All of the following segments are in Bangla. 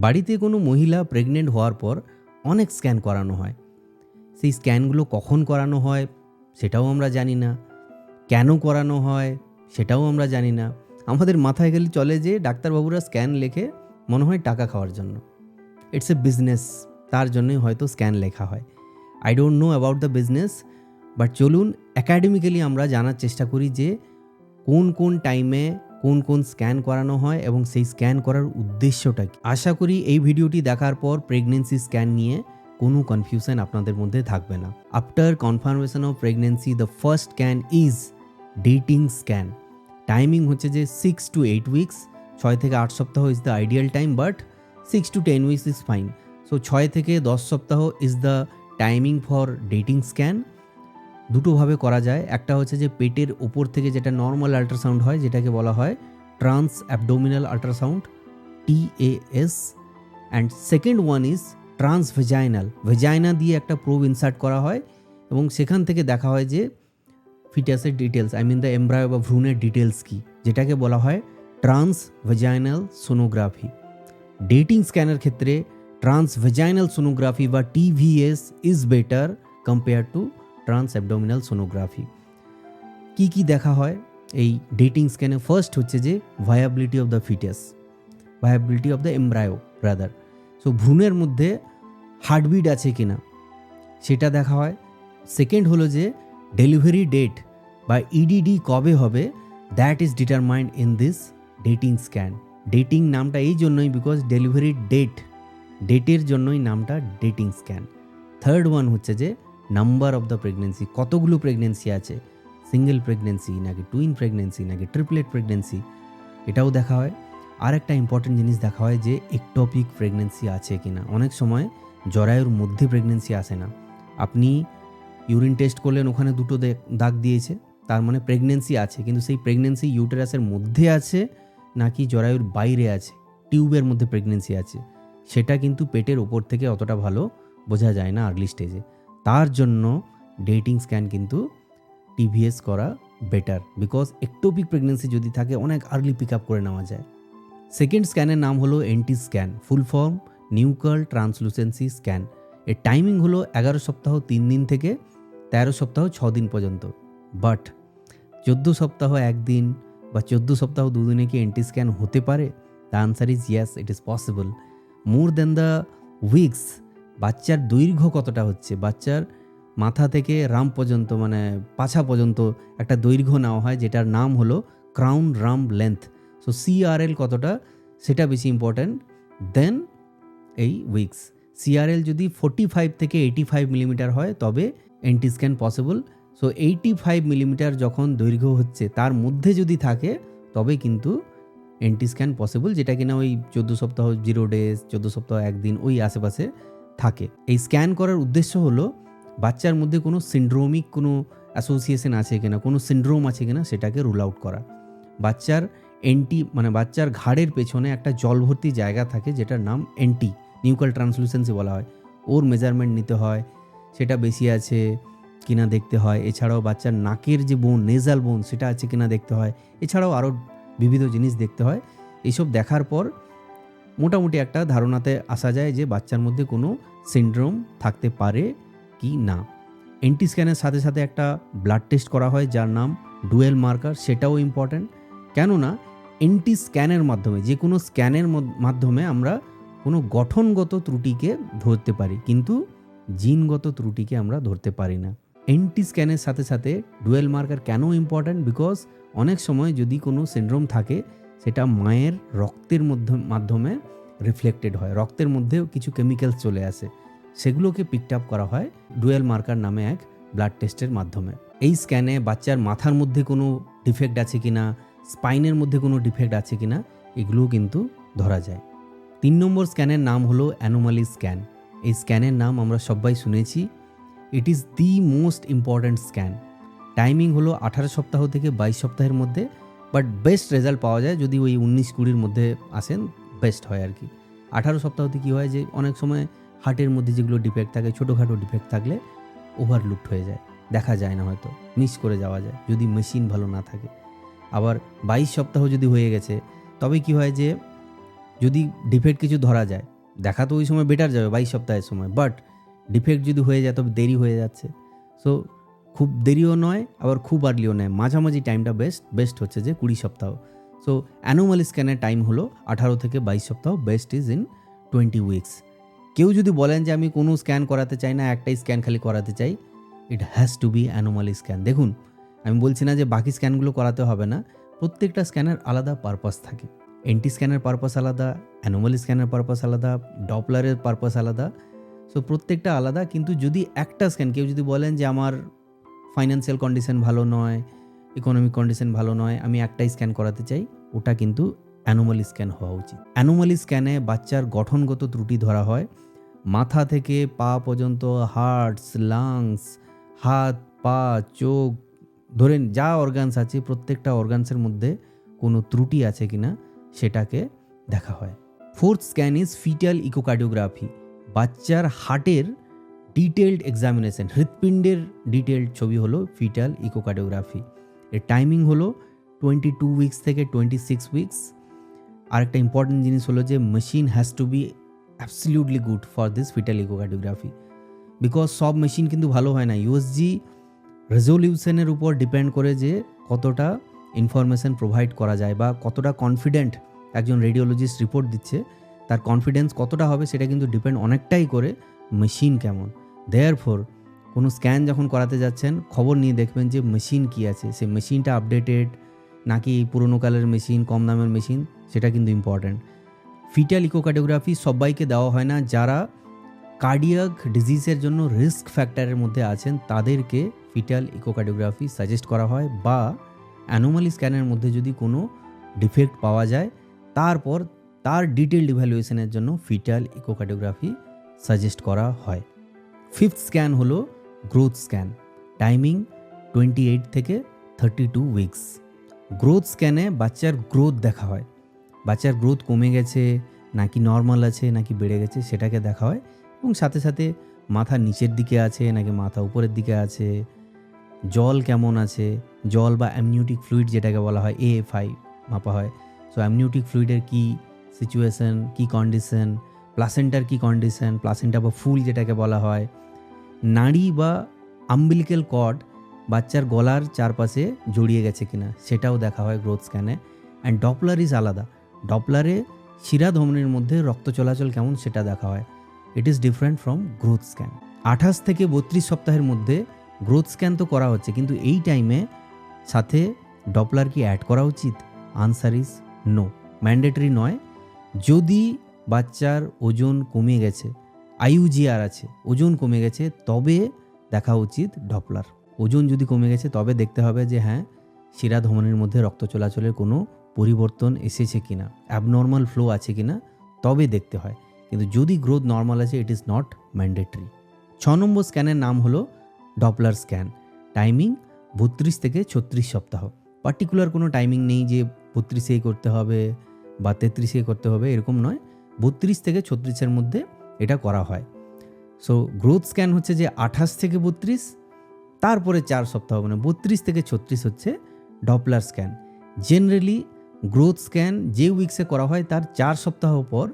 বাড়িতে কোনো মহিলা প্রেগনেন্ট হওয়ার পর অনেক স্ক্যান করানো হয়। সেই স্ক্যানগুলো কখন করানো হয় সেটাও আমরা জানি না। কেন করানো হয় সেটাও আমরা জানি না। আমাদের মাথায় গেলে চলে যে ডাক্তারবাবুরা স্ক্যান লেখে মনে হয় টাকা খাওয়ার জন্য। ইটস এ বিজনেস তার জন্যই হয়তো স্ক্যান লেখা হয়। I don't know about the business but চলুন অ্যাকাডেমিক্যালি আমরা জানার চেষ্টা করি যে কোন কোন টাইমে কোন কোন স্ক্যান করানো হয় এবং সেই স্ক্যান করার উদ্দেশ্যটা কি? আশা করি এই ভিডিওটি দেখার পর প্রেগনেন্সি স্ক্যান নিয়ে কোনো কনফিউশন আপনাদের মধ্যে থাকবে না। After confirmation of pregnancy the first scan is dating scan timing হচ্ছে যে সিক্স টু এইট উইকস ছয় থেকে আট সপ্তাহ is the ideal time but six to ten weeks is fine so ছয় থেকে দশ সপ্তাহ is the timing for dating scan দুটোভাবে করা যায়। একটা হচ্ছে যে পেটের ওপর থেকে যেটা নর্মাল আল্ট্রাসাউন্ড হয়, যেটাকে বলা হয় trans abdominal ultrasound TAS and second one is trans vaginal vagina দিয়ে একটা প্রোব ইনসার্ট করা হয় এবং সেখান থেকে দেখা হয় যে ফিটাসের details I mean the embryo বা ভ্রূণের ডিটেলস কী, যেটাকে বলা হয় ট্রান্স ভেজাইনাল সোনোগ্রাফি ডেটিং স্ক্যানের ক্ষেত্রে ট্রান্স ভেজাইনাল সোনোগ্রাফি বা TVS is better compare to trans abdominal sonography কি কি দেখা হয়? এই ডেটিং স্ক্যানে ফার্স্ট হচ্ছে যে viability of the fetus viability of the embryo brother so ভ্রূণের মধ্যে হার্টবিট আছে কি না সেটা দেখা হয়। সেকেন্ড হলো যে ডেলিভারি ডেট বা ইডিডি কবে হবে that is determined in this dating scan dating নামটা এই জন্যই বিকজ ডেলিভারি ডেট ডেটের জন্যই নামটা ডেটিং স্ক্যান থার্ড ওয়ান হচ্ছে যে নাম্বার অফ দ্য প্রেগনেন্সি কতগুলো প্রেগনেন্সি আছে? সিঙ্গেল প্রেগনেন্সি নাকি টুইন প্রেগনেন্সি নাকি ট্রিপলেট প্রেগনেন্সি এটাও দেখা হয়। আর একটা ইম্পর্টেন্ট জিনিস দেখা হয় যে একটপিক প্রেগনেন্সি আছে কি না অনেক সময় জরায়ুর মধ্যে প্রেগনেন্সি আসে না। আপনি ইউরিন টেস্ট করলেন, ওখানে দুটো দাগ দিয়েছে, তার মানে প্রেগনেন্সি আছে, কিন্তু সেই প্রেগনেন্সি ইউটেরাসের মধ্যে আছে নাকি জরায়ুর বাইরে আছে টিউবের মধ্যে প্রেগনেন্সি আছে। সেটা কিন্তু পেটের ওপর থেকে অতটা ভালো বোঝা যায় না আর্লি স্টেজে তার জন্য ডেটিং স্ক্যান কিন্তু টিভিএস করা বেটার বিকজ একটোপিক প্রেগনেন্সি যদি থাকে, অনেক আর্লি পিক আপ করে নেওয়া যায়। সেকেন্ড স্ক্যানের নাম হলো NT scan full form nuchal translucency scan এর টাইমিং হলো এগারো সপ্তাহ, তিন দিন থেকে তেরো সপ্তাহ, ছ দিন পর্যন্ত। বাট চোদ্দ সপ্তাহ একদিন বা চোদ্দ সপ্তাহ দুদিনে কি এন্টি স্ক্যান হতে পারে? The answer is yes it is possible more than the weeks বাচ্চার দৈর্ঘ্য কতটা হচ্ছে? বাচ্চার মাথা থেকে রাম পর্যন্ত মানে পাছা পর্যন্ত একটা দৈর্ঘ্য নেওয়া হয়, যেটার নাম হলো crown rump length. So CRL কতটা? সেটা বেশি ইম্পর্ট্যান্ট দেন এই উইকস। সিআরএল যদি ফোর্টি ফাইভ থেকে এইটি ফাইভ মিলিমিটার হয়, তবে NT scan possible so eighty five millimeter যখন দৈর্ঘ্য হচ্ছে, তার মধ্যে যদি থাকে, তবে কিন্তু এন্টি স্ক্যান পসিবল যেটা কিনা ওই চোদ্দ সপ্তাহ জিরো ডেজ চোদ্দ সপ্তাহ একদিন, ওই আশেপাশে থাকে। এই স্ক্যান করার উদ্দেশ্য হলো বাচ্চার মধ্যে কোনো সিন্ড্রোমিক কোনো অ্যাসোসিয়েশন আছে কিনা, কোনো সিন্ড্রোম আছে কিনা সেটাকে রুল আউট করা। বাচ্চার এন্টি মানে বাচ্চার ঘাড়ের পেছনে একটা জল ভর্তি জায়গা থাকে যেটার নাম এন্টি নিউকাল ট্রান্সলুসেন্সি বলা হয়। ওর মেজারমেন্ট নিতে হয়, সেটা বেশি আছে কিনা দেখতে হয়। এছাড়াও বাচ্চার নাকের যে বোন নেজাল বোন সেটা আছে কিনা দেখতে হয়। এছাড়াও আরও বিবিধ জিনিস দেখতে হয়। এইসব দেখার পর মোটামুটি একটা ধারণাতে আসা যায় যে বাচ্চার মধ্যে কোনো সিন্ড্রোম থাকতে পারে কি না। এন্টি স্ক্যানের সাথে সাথে একটা ব্লাড টেস্ট করা হয় যার নাম ডুয়েল মার্কার, সেটাও ইম্পর্ট্যান্ট কেননা এন্টি স্ক্যানের মাধ্যমে, যে কোনো স্ক্যানের মাধ্যমে আমরা কোনো গঠনগত ত্রুটিকে ধরতে পারি, কিন্তু জিনগত ত্রুটিকে আমরা ধরতে পারি না। এন্টি স্ক্যানের সাথে সাথে ডুয়েল মার্কার কেন ইম্পর্ট্যান্ট বিকজ অনেক সময় যদি কোনো সিন্ড্রোম থাকে সেটা মায়ের রক্তের মধ্য, মাধ্যমে রিফ্লেক্টেড হয়। রক্তের মধ্যেও কিছু কেমিক্যালস চলে আসে। সেগুলোকে পিকড আপ করা হয় ডুয়েল মার্কার নামে এক ব্লাড টেস্টের মাধ্যমে। এই স্ক্যানে বাচ্চার মাথার মধ্যে কোনো ডিফেক্ট আছে কি না স্পাইনের মধ্যে কোনো ডিফেক্ট আছে কি না এগুলোও কিন্তু ধরা যায়। তিন নম্বর স্ক্যানের নাম হলো অ্যানোমালি স্ক্যান এই স্ক্যানের নাম আমরা সবাই শুনেছি। It is the most important scan timing হলো আঠারো সপ্তাহ থেকে বাইশ সপ্তাহের মধ্যে বাট বেস্ট রেজাল্ট পাওয়া যায় যদি ওই উনিশ কুড়ির মধ্যে আসেন, বেস্ট হয় আর কি। আঠারো সপ্তাহতে কী হয় যে অনেক সময় হার্টের মধ্যে যেগুলো ডিফেক্ট থাকে, ছোটোখাটো ডিফেক্ট থাকলে ওভারলুকড হয়ে যায়। দেখা যায় না হয়তো, মিস করে যাওয়া যায়, যদি মেশিন ভালো না থাকে। আবার বাইশ সপ্তাহ যদি হয়ে গেছে, তবে কি হয় যে যদি ডিফেক্ট কিছু ধরা যায়, দেখা তো ওই সময় বেটার যাবে বাইশ সপ্তাহের সময়, বাট ডিফেক্ট যদি হয়ে যায় তবে দেরি হয়ে যাচ্ছে। সো খুব দেরিও নয়, আবার খুব আর্লিও নয়। মাঝামাঝি টাইমটা বেস্ট বেস্ট হচ্ছে যে কুড়ি সপ্তাহ। সো অ্যানোমালি স্ক্যানের টাইম হলো আঠারো থেকে বাইশ সপ্তাহ best is in twenty weeks কেউ যদি বলেন যে আমি কোনো স্ক্যান করাতে চাই না, একটাই স্ক্যান খালি করাতে চাই it has to be anomaly scan দেখুন, আমি বলছি না যে বাকি স্ক্যানগুলো করাতে হবে না, প্রত্যেকটা স্ক্যানের আলাদা পারপাস থাকে। এন্টি স্ক্যানের পারপাস আলাদা অ্যানোমালি স্ক্যানের পারপাস আলাদা ডপলারের পারপাস আলাদা। সো প্রত্যেকটা আলাদা, কিন্তু যদি একটা স্ক্যান কেউ যদি বলেন যে আমার ফাইন্যান্সিয়াল কন্ডিশন ভালো নয় ইকোনমিক কন্ডিশন ভালো নয়, আমি একটাই স্ক্যান করাতে চাই, ওটা কিন্তু অ্যানোমালি স্ক্যান হওয়া উচিত। অ্যানোমালি স্ক্যানে বাচ্চার গঠনগত ত্রুটি ধরা হয়, মাথা থেকে পা পর্যন্ত হার্টস লাংস হাত, পা, চোখ ধরেন যা অর্গানস আছে, প্রত্যেকটা অর্গানসের মধ্যে কোনো ত্রুটি আছে কি না সেটাকে দেখা হয়। Fourth scan is fetal echocardiography বাচ্চার হার্টের ডিটেলড এক্সামিনেশন হৃৎপিণ্ডের ডিটেলড ছবি হলো ফিটাল ইকোকার্ডিওগ্রাফি এর টাইমিং হলো টোয়েন্টি টু উইকস থেকে টোয়েন্টি সিক্স উইকস আর একটা ইম্পর্টেন্ট জিনিস হলো যে machine has to be absolutely good for this fetal echocardiography because সব মেশিন কিন্তু ভালো হয় না। ইউএসজি রেজলিউশনের উপর ডিপেন্ড করে যে কতটা ইনফরমেশন প্রোভাইড করা যায় বা কতটা কনফিডেন্ট একজন রেডিওলজিস্ট রিপোর্ট দিচ্ছে, তার কনফিডেন্স কতটা হবে সেটা কিন্তু ডিপেন্ড অনেকটাই করে মেশিন কেমন। দেয়ার ফোর কোনো স্ক্যান যখন করাতে যাচ্ছেন, খবর নিয়ে দেখবেন যে মেশিন কী আছে। সে মেশিনটা আপডেটেড নাকি পুরোনো কালের মেশিন কম দামের মেশিন সেটা কিন্তু ইম্পর্ট্যান্ট ফিটাল ইকোকার্ডিওগ্রাফি সবাইকে দেওয়া হয় না। যারা কার্ডিয়াক ডিজিজের জন্য রিস্ক ফ্যাক্টরের মধ্যে আছেন, তাদেরকে ফিটাল ইকোকার্ডিওগ্রাফি সাজেস্ট করা হয় বা অ্যানোমালি স্ক্যানের মধ্যে যদি কোনো ডিফেক্ট পাওয়া যায়, তারপর তার ডিটেলড ইভ্যালুয়েশনের জন্য ফিটাল ইকোকার্ডিওগ্রাফি সাজেস্ট করা হয়। ফিফথ স্ক্যান হলো growth scan timing twenty eight থেকে থার্টি টু উইকস গ্রোথ স্ক্যানে বাচ্চার গ্রোথ দেখা হয়। বাচ্চার গ্রোথ কমে গেছে, নাকি নর্মাল আছে, নাকি বেড়ে গেছে সেটাকে দেখা হয় এবং সাথে সাথে মাথা নিচের দিকে আছে, নাকি মাথা উপরের দিকে আছে। জল কেমন আছে? জল বা অ্যামনিউটিক ফ্লুইড যেটাকে বলা হয় এ এএফআই মাপা হয়। সো অ্যামনিউটিক ফ্লুইডের কী সিচুয়েশন কী কন্ডিশন প্লাসেন্টার কী কন্ডিশন প্লাসেন্টা বা ফুল যেটাকে বলা হয়। নাড়ি বা আম্বিলিক্যাল কর্ড বাচ্চার গলার চারপাশে জড়িয়ে গেছে কিনা, সেটাও দেখা হয় গ্রোথ স্ক্যানে অ্যান্ড ডপলার ইজ আলাদা। ডপলারে শিরা ধমনির মধ্যে রক্ত চলাচল কেমন সেটা দেখা হয়। It is different from growth scan আঠাশ থেকে বত্রিশ সপ্তাহের মধ্যে গ্রোথ স্ক্যান তো করা হচ্ছে, কিন্তু এই টাইমে সাথে ডপলার কি অ্যাড করা উচিত? আনসার ইজ নো ম্যান্ডেটরি নয়। যদি বাচ্চার ওজন কমে গেছে। আইউজিআর আছে, ওজন কমে গেছে, তবে দেখা উচিত ডপলার। ওজন যদি কমে গেছে, তবে দেখতে হবে যে হ্যাঁ শিরা ধমনির মধ্যে রক্ত চলাচলের কোনো পরিবর্তন এসেছে কি না অ্যাবনর্মাল ফ্লো আছে কি না তবে দেখতে হয়। কিন্তু যদি গ্রোথ নর্মাল আছে ইট ইজ নট ম্যান্ডেটরি ছ নম্বর স্ক্যানের নাম হলো ডপলার স্ক্যান টাইমিং বত্রিশ থেকে ছত্রিশ সপ্তাহ। পার্টিকুলার কোনো টাইমিং নেই যে বত্রিশেই করতে হবে বা তেত্রিশে করতে হবে, এরকম নয়। বত্রিশ থেকে ছত্রিশের মধ্যে এটা করা হয়। সো গ্রোথ স্ক্যান হচ্ছে যে আঠাশ থেকে বত্রিশ, তারপরে চার সপ্তাহ মানে বত্রিশ থেকে ছত্রিশ হচ্ছে Doppler scan generally growth scan যে উইক্সে করা হয়, তার চার সপ্তাহ পর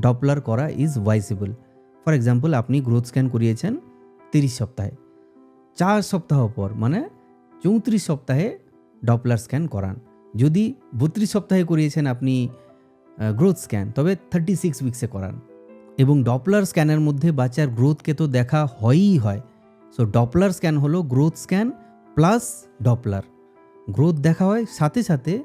ডপলার করা ইজ ওয়াইসেবল ফর এক্সাম্পল আপনি গ্রোথ স্ক্যান করিয়েছেন তিরিশ সপ্তাহে। চার সপ্তাহ পর মানে চৌত্রিশ সপ্তাহে ডপলার স্ক্যান করান। যদি বত্রিশ সপ্তাহে করিয়েছেন আপনি গ্রোথ স্ক্যান তবে থার্টি সিক্স উইক্সে করান। এবং ডপলার স্ক্যানের মধ্যে বাচ্চার গ্রোথকে তো দেখা হয়ই হয়। সো ডপলার স্ক্যান হলো growth scan plus Doppler growth দেখা হয় সাথে সাথে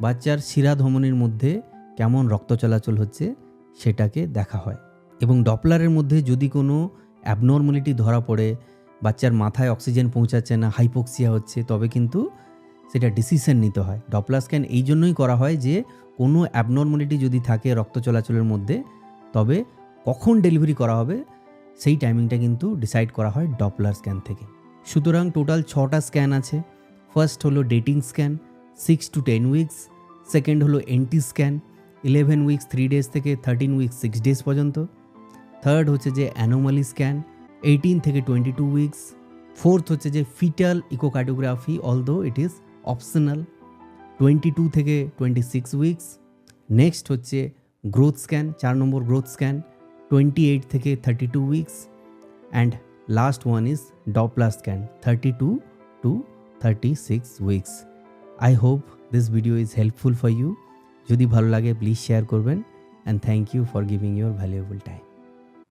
বাচ্চার শিরা ধমনির মধ্যে কেমন রক্ত চলাচল হচ্ছে সেটাকে দেখা হয়। এবং ডপলারের মধ্যে যদি কোনো অ্যাবনর্মালিটি ধরা পড়ে, বাচ্চার মাথায় অক্সিজেন পৌঁছাচ্ছে না হাইপোক্সিয়া হচ্ছে, তবে কিন্তু সেটা ডিসিশন নিতে হয়। ডপলার স্ক্যান এই জন্যই করা হয় যে কোনো অ্যাবনর্মালিটি যদি থাকে রক্ত চলাচলের মধ্যে, তবে কখন ডেলিভারি করা হবে, সেই টাইমিংটা কিন্তু ডিসাইড করা হয় ডপলার স্ক্যান থেকে। সুতরাং টোটাল ছটা স্ক্যান আছে। ফার্স্ট হলো dating scan six to ten weeks second হলো NT scan eleven weeks three days থেকে থার্টিন উইকস সিক্স ডেজ পর্যন্ত। থার্ড হচ্ছে যে অ্যানোমালি স্ক্যান এইটিন থেকে টোয়েন্টি টু উইকস ফোর্থ হচ্ছে যে fetal echocardiography although it is optional twenty two থেকে টোয়েন্টি সিক্স উইকস নেক্সট হচ্ছে গ্রোথ স্ক্যান চার নম্বর গ্রোথ স্ক্যান টোয়েন্টি এইট থেকে thirty two weeks and last one is Doppler scan thirty two two thirty six weeks I hope this video is helpful for you যদি ভালো লাগে প্লিজ শেয়ার করবেন। And thank you for giving your valuable time